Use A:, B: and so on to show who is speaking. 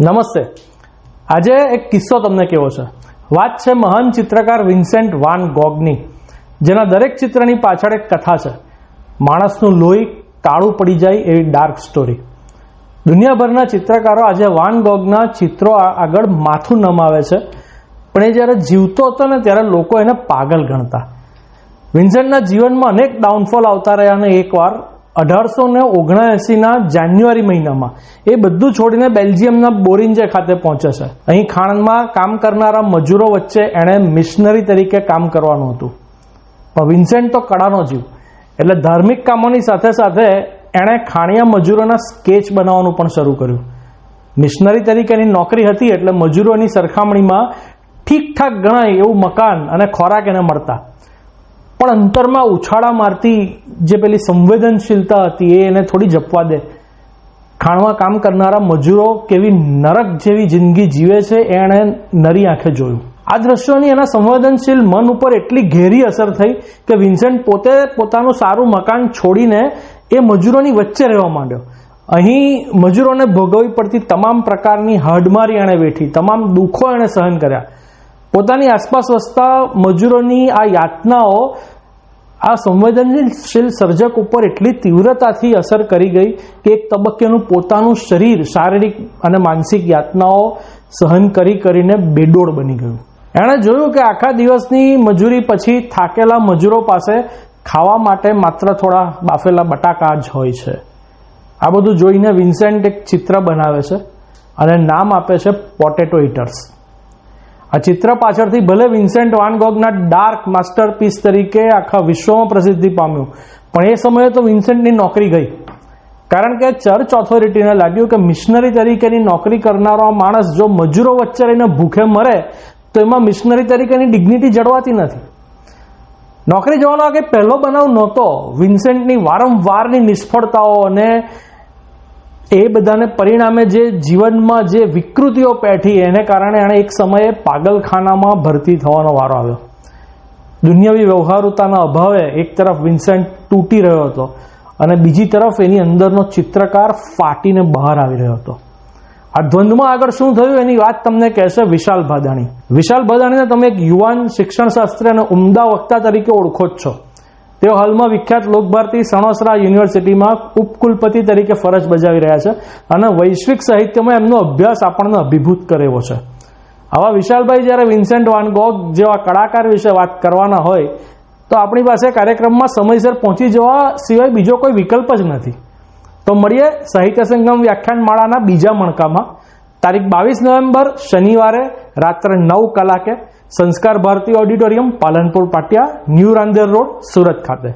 A: નમસ્તે. આજે એક કિસ્સો તમને કેવો છે? વાત છે મહાન ચિત્રકાર વિન્સેન્ટ વાન ગોગની. જેના દરેક ચિત્રની પાછળ એક કથા છે. માણસનું લોહી કાળું પડી જાય એવી ડાર્ક સ્ટોરી દુનિયાભરના ચિત્રકારો આજે વાન ગોગના ચિત્રો આગળ માથું નમાવે છે. પણ એ જ્યારે જીવતો હતો ને ત્યારે લોકો એને પાગલ ગણતા. વિન્સેન્ટના જીવનમાં અનેક ડાઉનફોલ આવતા રહ્યા અને એકવાર અઢારસો ને ઓગણએંસીના જાન્યુઆરી મહિનામાં. એ બધું છોડીને બેલ્જિયમના બોરિંજે ખાતે પહોંચે છે. અહીં ખાણમાં કામ કરનારા મજૂરો વચ્ચે એણે મિશનરી તરીકે કામ કરવાનું હતું. પણ વિન્સેન્ટ તો કડાનો જીવ. એટલે ધાર્મિક કામોની સાથે સાથે એણે ખાણિયા મજૂરોના સ્કેચ બનાવવાનું પણ શરૂ કર્યું. મિશનરી તરીકેની નોકરી હતી એટલે મજૂરોની સરખામણીમાં ઠીકઠાક ગણાય એવું મકાન અને ખોરાક એને મળતા. પણ અંતરમાં ઉછાળા મારતી જે પેલી સંવેદનશીલતા હતી એ એને થોડી જપવા દે. ખાણમાં કામ કરનારા મજૂરો કેવી નરક જેવી જિંદગી જીવે છે એણે નરી આંખે જોયું. આ દ્રશ્યોની એના સંવેદનશીલ મન ઉપર એટલી ઘેરી અસર થઈ કે વિન્સેન્ટ પોતે પોતાનું સારું મકાન છોડીને એ મજૂરોની વચ્ચે રહેવા માંડ્યો. અહીં મજૂરોને ભોગવવી પડતી તમામ પ્રકારની હાડમારી એણે વેઠી, તમામ દુઃખો એણે સહન કર્યા. પોતાની આસપાસ વસતા મજૂરોની આ યાતનાઓ, આ સંવેદનશીલ સર્જક ઉપર એટલી તીવ્રતાથી અસર કરી ગઈ કે એક તબક્કેનું પોતાનું શરીર, શારીરિક અને માનસિક યાતનાઓ સહન કરી કરીને બેડોળ બની ગયું. એણે જોયું કે આખા દિવસની મજૂરી પછી થાકેલા મજૂરો પાસે ખાવા માટે માત્ર થોડા બાફેલા બટાકા જ હોય છે. આ બધું જોઈને વિન્સેન્ટ એક ચિત્ર બનાવે છે અને નામ આપે છે પોટેટો ઇટર્સ આ ચિત્ર પાછળથી ભલે વિન્સેન્ટ વાન ગોગના ડાર્ક માસ્ટરપીસ તરીકે આખા વિશ્વમાં પ્રસિદ્ધિ પામ્યું, પણ એ સમયે તો વિન્સેન્ટની નોકરી ગઈ. કારણ કે ચર્ચ ઓથોરિટીને લાગ્યું કે મિશનરી તરીકેની નોકરી કરનારો માણસ જો મજૂરો વચ્ચે રહીને ભૂખે મરે, તો એમાં મિશનરી તરીકેની ડિગ્નિટી જળવાતી નથી. નોકરી જવાનો આ પહેલો બનાવ નહોતો. વિન્સેન્ટની વારંવારની નિષ્ફળતાઓ અને એ બધાને પરિણામે જે જીવનમાં જે વિકૃતિઓ પેઠી એને કારણે એણે એક સમયે પાગલખાનામાં ભરતી થવાનો વારો આવ્યો. દુનિયાવી વ્યવહારુતાના અભાવે એક તરફ વિન્સેન્ટ તૂટી રહ્યો હતો અને બીજી તરફ એની અંદરનો ચિત્રકાર ફાટીને બહાર આવી રહ્યો હતો. આ દ્વંદમાં આગળ શું થયું એની વાત તમને કહેશે વિશાલ ભાદાણી. વિશાલ ભાદાણીને તમે એક યુવાન શિક્ષણશાસ્ત્રી અને ઉમદા વક્તા તરીકે ઓળખો જ છો. તેઓ હાલમાં વિખ્યાત લોકભારતી સણોસરા યુનિવર્સિટીમાં ઉપકુલપતિ તરીકે ફરજ બજાવી રહ્યા છે અને વૈશ્વિક સાહિત્યમાં એમનો અભ્યાસ આપણને અભિભૂત કરેવો છે. આવા વિશાલભાઈ જ્યારે વિન્સેન્ટ વાનગોગ જેવા કલાકાર વિશે વાત કરવાના હોય, તો આપણી પાસે કાર્યક્રમમાં સમયસર પહોંચી જવા સિવાય બીજો કોઈ વિકલ્પ જ નથી. તો મળીએ સાહિત્ય સંગમ વ્યાખ્યાન માળાના બીજા મણકામાં. તારીખ બાવીસ નવેમ્બર, શનિવારે રાત્રે નવ કલાકે Sanskar Bharati auditorium Palanpur Patiya new Rander road Surat ખાતે.